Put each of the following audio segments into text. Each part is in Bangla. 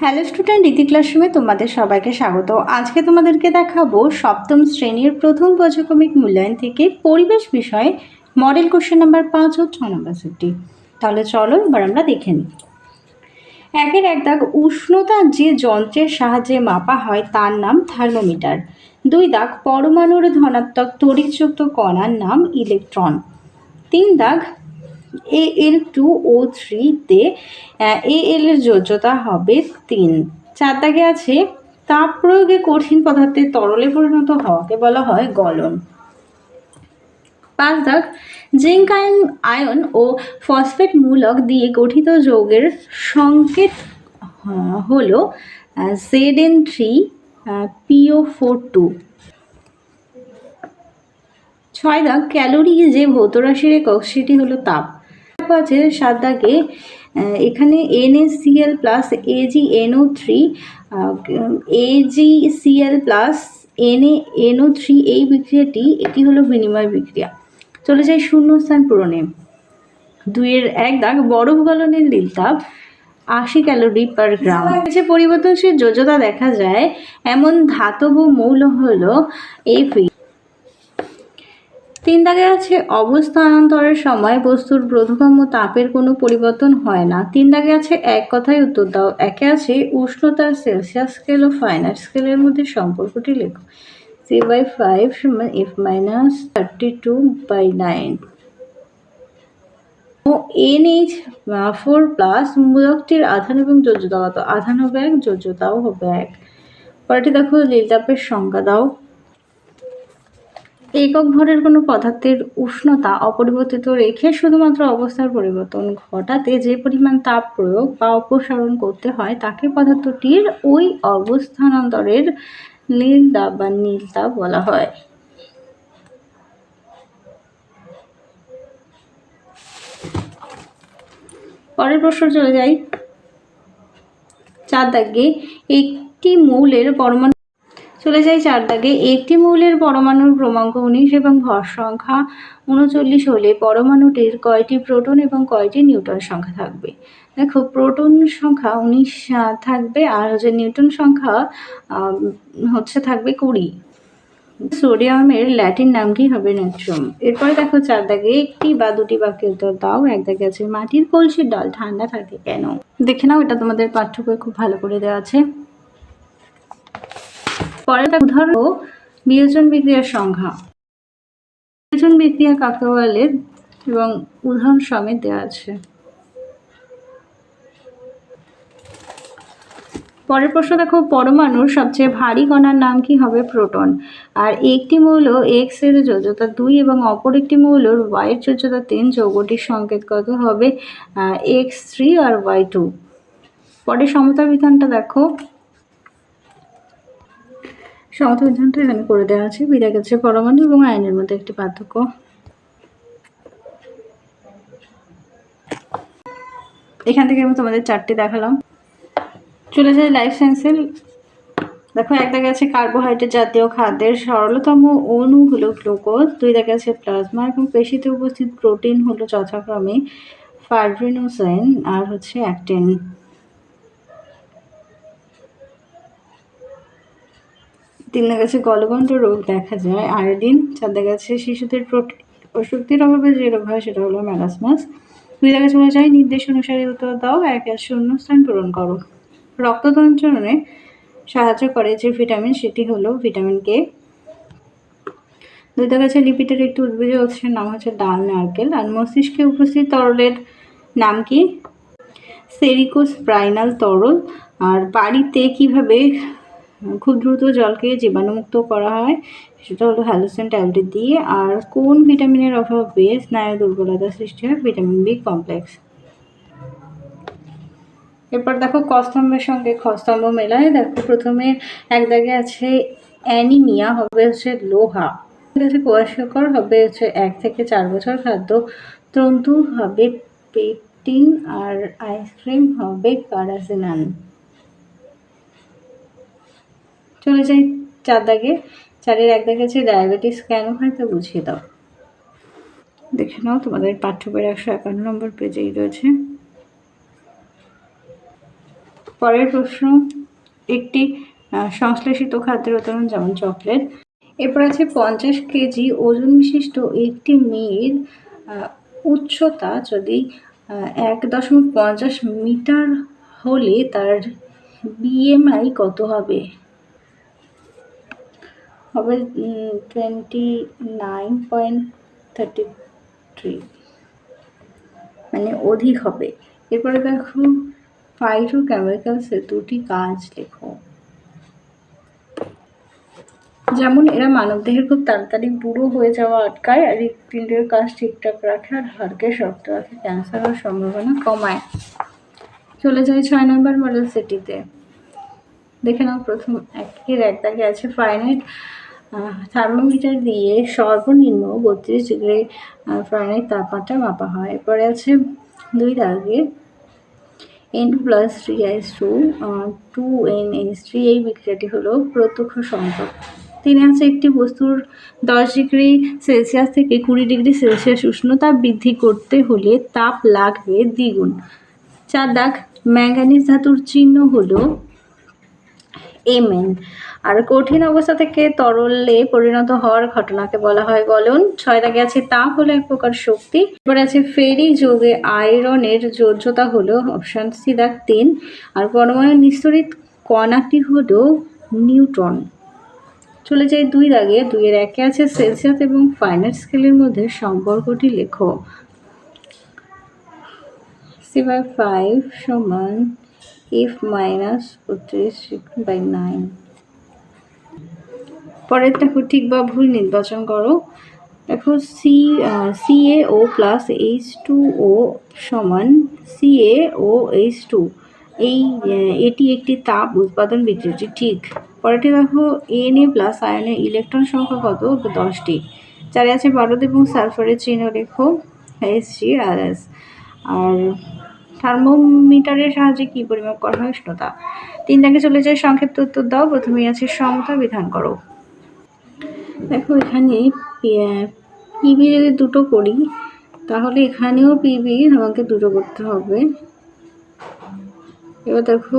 হ্যালো স্টুডেন্ট রীতি ক্লাসরুমে তোমাদের সবাইকে স্বাগত। আজকে তোমাদেরকে দেখাবো সপ্তম শ্রেণির প্রথম পর্যক্রমিক মূল্যায়ন থেকে পরিবেশ বিষয়ে মডেল কোশ্চেন নাম্বার পাঁচ ও ছ নম্বর সেটটি। তাহলে চলো এবার আমরা দেখে নিই। একের এক দাগ, উষ্ণতা যে যন্ত্রের সাহায্যে মাপা হয় তার নাম থার্মোমিটার। দুই দাগ, পরমাণুর ধনাত্মক তড়িৎযুক্ত কণার নাম ইলেকট্রন তিন দাগ এ এল টু ও থ্রিতে এ এল এর যোজ্যতা হবে তিন। চার দাগে আছে তাপ প্রয়োগে কঠিন পদার্থের তরলে পরিণত হওয়াকে বলা হয় গলন। পাঁচ দাগ জিঙ্ক আয়ন আয়ন ও ফসফেট মূলক দিয়ে গঠিত যৌগের সংকেত আহ, হলো Z N three P O four two ছয় দাগ ক্যালোরি যে ভৌত রাশির একক সেটি হলো তাপ। তারপর আছে সাত দাগে এখানে N A C L plus A G N O three A G C L plus N A N O three এই বিক্রিয়াটি এটি হলো বিনিময় বিক্রিয়া। চলে যায় শূন্যস্থান পূরণে। দুইয়ের এক দাগ, বরফ গলনের নীলতাপ আশি ক্যালোরি পার গ্রাম যে পরিবর্তনশীল যোজ্যতা দেখা যায়, এমন ধাতব মৌল হলো এফি তিন দাগে আছে অবস্থানান্তরের সময় বস্তুর বোধগম্য তাপের কোনো পরিবর্তন হয় না। তিন দাগে আছে এক কথায় উত্তর দাও। একে আছে উষ্ণতার সেলসিয়াস স্কেল ও ফাইনার স্কেলের মধ্যে সম্পর্কটি লেখো। সি বাই ফাইভ সমান F minus thirty two by nine. O N H four plus মূলকটির আধান এবং যোজ্যতা আধান হবে এক যোজ্যতাও হবে এক। পরেরটি দেখো লীলতাপের সংজ্ঞা দাও। একক ভরের কোনো পদার্থের উষ্ণতা অপরিবর্তিত রেখে শুধুমাত্র অবস্থার পরিবর্তন ঘটাতে যে পরিমাণ তাপ প্রয়োগ বা অপসারণ করতে হয়, তাকে পদার্থটির ওই অবস্থানান্তরের নীল তাপ বা নীল তাপ বলা হয়। পরের প্রশ্ন চলে যাই। চার দাগে একটি মৌলের পরমাণু চলে যাই চার দাগে। একটি মৌলের পরমাণুর ক্রমাঙ্ক উনিশ এবং ভর সংখ্যা উনচল্লিশ হলে পরমাণুটির কয়টি প্রোটন এবং কয়টি নিউটন সংখ্যা থাকবে? দেখো, প্রোটন সংখ্যা উনিশ থাকবে আর হচ্ছে নিউটন সংখ্যা হচ্ছে থাকবে কুড়ি। সোডিয়ামের ল্যাটিন নাম কি হবে নেট্রুম এরপরে দেখো চার দাগে একটি বা দুটি বাক্য উত্তর দাও। এক দাগে আছে, মাটির কলসির ডাল ঠান্ডা থাকে কেন? দেখে নাও, এটা তোমাদের পাঠ্য বইয়ে খুব ভালো করে দেওয়া আছে। পরে তার উদাহরণ বিয়োজন বিক্রিয়ার সংখ্যা। বিয়োজন বিক্রিয়া কাকে বলে? এবং উদাহরণ সমেত দেওয়া আছে। পরের প্রশ্ন দেখো, পরমাণুর সবচেয়ে ভারী কণার নাম কি হবে? প্রোটন। আর একটি মৌল এক্সের যোজ্যতা দুই এবং অপর একটি মৌলর ওয়াই এর যোজ্যতা তিন, যৌগটির সংকেত কত হবে? এক্স থ্রি আর ওয়াই টু পরে সমতা বিধানটা দেখো। সমতা বিধানটা এখানে করে দেওয়া আছে। বিদায় গেছে পরমাণু এবং আইনের মধ্যে একটি পার্থক্য। এখান থেকে আমি তোমাদের চারটি দেখালাম। চলে যায় লাইফ সায়েন্সের দেখো, এক দেখা আছে কার্বোহাইড্রেট জাতীয় খাদ্যের সরলতম অণু হলো গ্লুকোজ দুই দেখা আছে প্লাজমা এবং পেশিতে উপস্থিত প্রোটিন হলো যথাক্রমে ফাইব্রিনোসাইন আর হচ্ছে অ্যাক্টিন তিন দাগে আছে গলগণ্ড রোগ দেখা যায়, আয়োডিন চার দাগে আছে শিশুদের প্রোটিন অভাবে যে রোগ হয় সেটা হলো ম্যালাসমাস দুই দাগে চলে যায় নির্দেশ অনুসারে উত্তর দাও, এক এক শূন্যস্থান পূরণ করো। রক্ত সাহায্য করে যে ভিটামিন, সেটি হলো ভিটামিন কে। দুই যাচ্ছে লিপিডের একটি উদ্ভিজ উৎসের নাম হচ্ছে ডাল নারকেল। আর মস্তিষ্কে উপস্থিত তরলের নাম কি? সেরিকোস্প্রাইনাল তরল। আর বাড়িতে কীভাবে খুব দ্রুত জলকে জীবাণুমুক্ত করা হয়। সেটা হলো হ্যালোসেন ট্যাবলেট দিয়ে আর কোন ভিটামিনের অভাবে স্নায়ু দুর্বলতা সৃষ্টি হয়? Vitamin B complex. এরপর দেখো, কস্তম্ভের সঙ্গে খস্তম্ভ মেলায়। দেখো, প্রথমে এক দাগে আছে অ্যানিমিয়া, হবে হচ্ছে লোহা। আছে কোয়াশকর হবে হচ্ছে এক থেকে চার বছর খাদ্য। তন্তু হবে পেপটিন আর আইসক্রিম হবে প্যারাসিনান চলে যাই চার দাগে। চারের এক দাগে আছে ডায়াবেটিস কেন হয় তা বুঝিয়ে দাও। দেখে নাও, তোমাদের পাঠ্য একশো একান্ন নম্বর পেজেই রয়েছে। পরের প্রশ্ন, একটি সংশ্লেষিত খাদ্যের উদাহরণ যেমন চকলেট। এরপর আছে পঞ্চাশ কেজি ওজন বিশিষ্ট একটি মেয়ের উচ্চতা যদি এক দশমিক পঞ্চাশ মিটার হলে তার বিএমআই কত হবে? হবে twenty nine point thirty three মানে অধিক হবে। এরপরে দেখো ফাইটো কেমিক্যালসের দুটি কাজ লেখো। যেমন এরা মানবদেহের খুব তাড়াতাড়ি বুড়ো হয়ে যাওয়া আটকায়, আর হৃৎপিণ্ডের কাজ ঠিকঠাক রাখে, আর হাড়কে শক্ত রাখে ক্যান্সার হওয়ার সম্ভাবনা কমায়। চলে যায় ছয় নম্বর মডেল সিটিতে দেখে নাও প্রথম একের এক দাগে আছে ফাইনাইট থার্মোমিটার দিয়ে সর্বনিম্ন বত্রিশ ডিগ্রি ফারেনহাইট তাপমাত্রা মাপা হয়। এরপরে আছে দুই দাগে N plus three S two two N S three এই বিক্রিয়াটি হলো প্রত্যক্ষ সংযোগ তিনি আছে একটি বস্তুর দশ ডিগ্রি সেলসিয়াস থেকে কুড়ি ডিগ্রি সেলসিয়াস উষ্ণতা বৃদ্ধি করতে হলে তাপ লাগবে দ্বিগুণ। চার দাগ ম্যাঙ্গানিজ ধাতুর চিহ্ন হলো এমএন আর কঠিন অবস্থা থেকে তরলে পরিণত হওয়ার ঘটনাকে বলা হয় গলন। ছয় দাগে আছে তাপ হলো এক প্রকার শক্তি। এবার আছে, ফেরি যোগে আয়রনের যোজ্যতা হলো অপশান সি দাগ তিন। আর পরমাণু নিস্তরিত কণাটি হলো নিউট্রন। চলে যাই দুই দাগে। দুইয়ের একে আছে সেলসিয়াস এবং ফাইনাল স্কেলের মধ্যে সম্পর্কটি লেখো। সি বাই ফাইভ সমান এফ মাইনাস বত্রিশ বাই নাইন পরের দেখো, ঠিক বা ভুল নির্বাচন করো। দেখো C C A O plus H two O সমান C A O H two এই এটি একটি তাপ উৎপাদন বিক্রিয়াটি ঠিক। পরেরটি দেখো এন এ প্লাস আয়নের ইলেকট্রন সংখ্যা কত? দশটি। চারে আছে বারুদ এবং সালফারের চিহ্ন লেখো এইচ জি আর এস আর থার্মোমিটারের সাহায্যে কী পরিমাপ করা হয় উষ্ণতা তিন দাগে চলে যায়, সংক্ষিপ্ত উত্তর দাও, প্রথমেই আছে সমতা, বিধান করো। দেখো এখানে পিবি যদি দুটো করি, তাহলে এখানেও পিবি আমাকে দুটো করতে হবে। এবার দেখো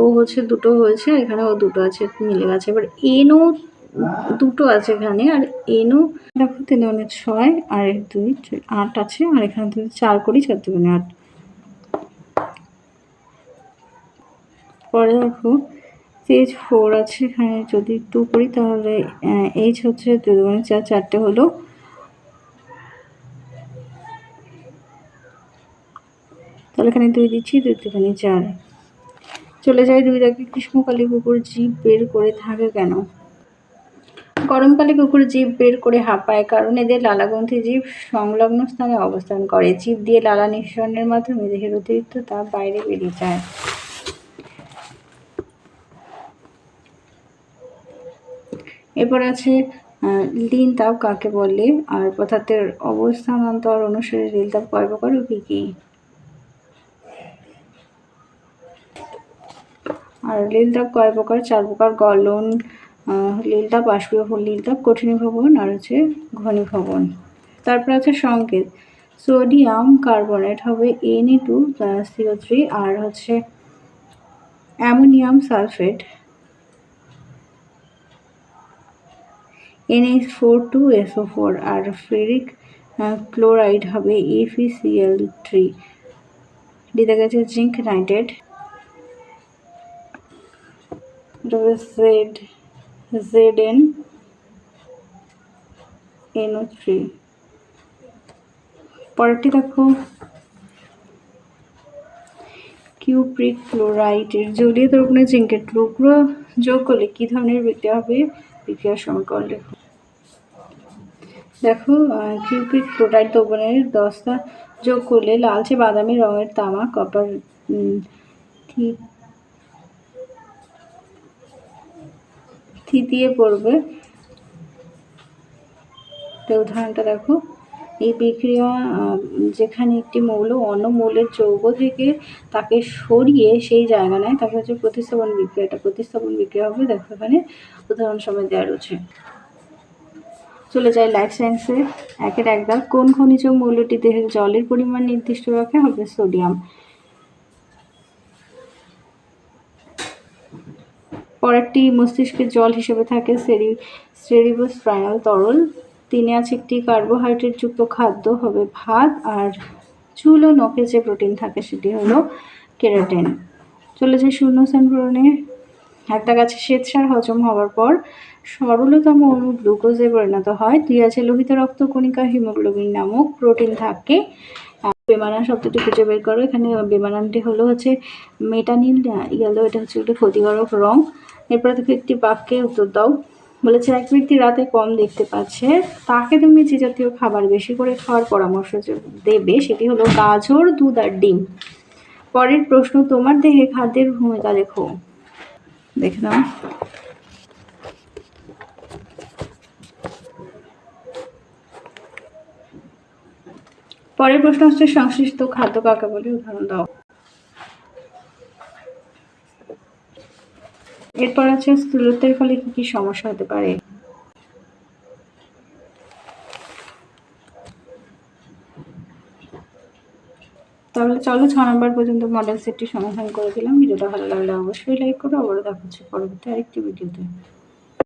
ও হচ্ছে দুটো হয়েছে এখানে ও দুটো আছে, মিলে গেছে। এবার এনও দুটো আছে এখানে, আর এনও দেখো তিন ছয়, আর দুই আট আছে, আর এখানে চার করি, চার, দুগুণে আট। পরে দেখো এইচ ফোর আছে এখানে, যদি টু করি তাহলে এইচ হচ্ছে দুই দুগুণে চার, চারটে হলো তাহলে এখানে দুই দিচ্ছি, দুই দুখানে চার। চলে যায় দুই দাগে, গ্রীষ্মকালে কুকুর জীব বের করে থাকে কেন? গরমকালে কুকুর জীব বের করে হাঁপায়, কারণ এদের লালাগ্রন্থি জীব সংলগ্ন স্থানে অবস্থান করে। জীব দিয়ে লালা নিঃসরণের মাধ্যমে দেহের অতিরিক্ত তাপ বাইরে বেরিয়ে যায়। এরপর আছে লিন তাপ কাকে বলে? আর পদার্থের অবস্থানান্তর অনুসারে লীল তাপ কয় প্রকার ও কী কী? আর লীলতাপ কয় প্রকার চার প্রকার গলন আহ, লীলতাপ বাষ্পীয় লীলতাপ কঠিনীভবন আর হচ্ছে ঘনীভবন। তারপর আছে সংকেত। সোডিয়াম কার্বনেট হবে N E two C O three আর হচ্ছে ammonium sulphate. N H four two S O four আর ফেরিক ক্লোরাইড হবে F E C L three দিতে গেছে zinc nitrate Z Z N N O three পরেরটি দেখো। কিউপ্রিক ক্লোরাইডের জলীয় দ্রবণে জিঙ্কের টুকরো যোগ করলে কী ধরনের বিক্রিয়া হবে? বিক্রিয়ার সমীকরণ লিখুন দেখো কিউপিক ক্লোরাইড দ্রবণের দস্তা যোগ করলে লালচে বাদামি রঙের তামা, কপার থিতিয়ে পড়বে। তো উদাহরণটা দেখো। এই বিক্রিয়া যেখানে একটি মৌল অন্য মৌলের যৌগ থেকে তাকে সরিয়ে সেই জায়গা নেয়, তাকে হচ্ছে প্রতিস্থাপন বিক্রিয়া। এটা প্রতিস্থাপন বিক্রিয়া হবে, দেখো এখানে উদাহরণ সময় দেওয়া রয়েছে। চলে যায় লাইফ সায়েন্সে একের একবার কোন খনিজ মৌলটি দেহের জলের পরিমাণ নির্দিষ্ট রাখে? হবে সোডিয়াম। পরেরটি মস্তিষ্কের জল হিসেবে থাকে সেরি সেরিবোস্প্রাইনাল তরল। তিনে আছে একটি কার্বোহাইড্রেট যুক্ত খাদ্য হবে ভাত, আর চুল ও নখে যে প্রোটিন থাকে সেটি হলো কেরাটিন। চলে যায় শূন্যস্থান পূরণে একটা গাছে শ্বেতসার হজম হওয়ার পর সরলতম অণু গ্লুকোজে পরিণত হয়। দুই আছে লোহিত রক্ত, কণিকা, হিমোগ্লোবিন নামক প্রোটিন থাকে। বেমানান শব্দটি খুঁজে বের করো। এখানে বেমানানটি হলো হচ্ছে মেটানিল ইয়েলো এটা হচ্ছে একটি ক্ষতিকারক রং। এরপরে থেকে একটি বাক্যে উত্তর দাও। বলেছে এক ব্যক্তি রাতে কম দেখতে পাচ্ছে, তাকে তুমি যে জাতীয় খাবার বেশি করে খাওয়ার পরামর্শ দেবে সেটি হলো গাজর, দুধ আর ডিম। পরের প্রশ্ন, তোমার দেহে খাদ্যের ভূমিকা লেখো। দেখে নাও। পরের প্রশ্ন হচ্ছে, সংশ্লিষ্ট খাদ্য কাকে বলে? উদাহরণ দাও। এরপর আছে স্থূলত্বের ফলে কি কি সমস্যা হতে পারে? তাহলে চলো ছ নম্বর পর্যন্ত মডেল সেটটি সমাধান করে দিলাম। ভিডিওটা ভালো লাগলে অবশ্যই লাইক করো। আবারও দেখা হচ্ছে পরবর্তী আরেকটি ভিডিওতে